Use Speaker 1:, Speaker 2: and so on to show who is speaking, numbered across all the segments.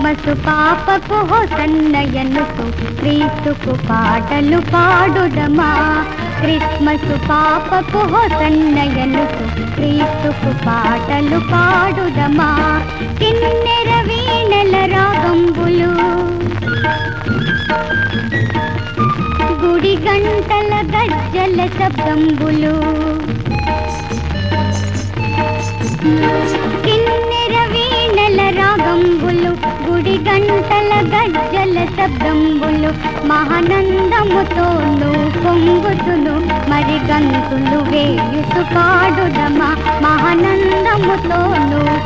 Speaker 1: మసు పాపకు హోసన్నయనుకు క్రీస్తుకు పాటలు పాడుదమా? క్రిస్మస్ పాపకు హోసన్నయనుకు క్రీస్తుకు పాటలు పాడుదమా? కిన్నెర వీణల రాగంబులు. గుడి గంటల గజ్జల శబ్దంబులు. గజ్జల గజ్జల శబ్దంబులు మహానందముతో పొంగుతును మరి గంతులు వేయుసు పాడుదమా మహానందముతో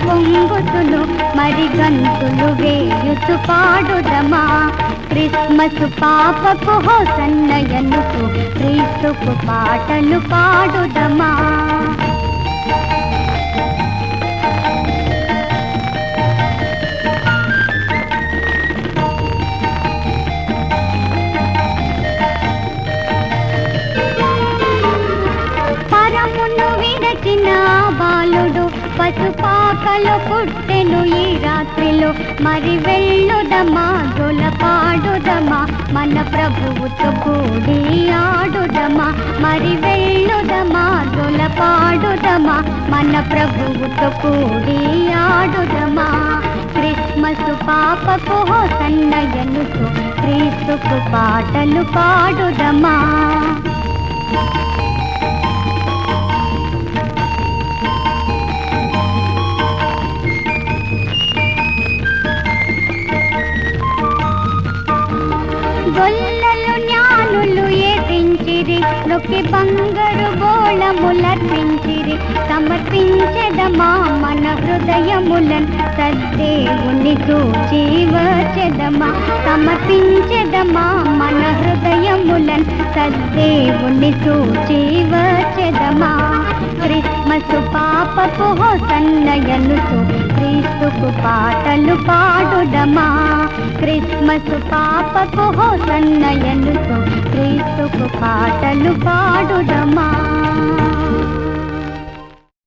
Speaker 1: పొంగుతును మరి గంతులు వేయుసు పాడుదమా. క్రిస్మస్ పాపకు హోసన్నయనుకు క్రీస్తుకు పాటలు పాడుదమా. పసుపాకలు పుట్టెను ఈ రాత్రిలో. మరి వెళ్ళుదమా గొల పాడుదమా? మన ప్రభువుతో కూడి ఆడుదమా? మరి వెళ్ళుదమా గొల పాడుదమా? మన ప్రభువుతో కూడి ఆడుదమా? క్రిస్మస్ పాపకు సన్నయనుకు క్రీస్తుకు పాటలు పాడుదమా? గొల్లలు జ్ఞానులు ఏదించిరి నొక్కి బంగారు బోళములర్పించిరి సమర్పించదమా మన హృదయములన్ సద్దేవుని చూచి వచ్చదమా సమర్పించదమా మన హృదయములన్ సద్దేవుని చూచి క్రిస్మస్ పాపపు సన్నయనుచు క్రీస్తుకు పాటలు పాడుడమా క్రిస్మస్ పాపకు సన్నయనుతో క్రీస్తుకు పాటలు పాడుడమా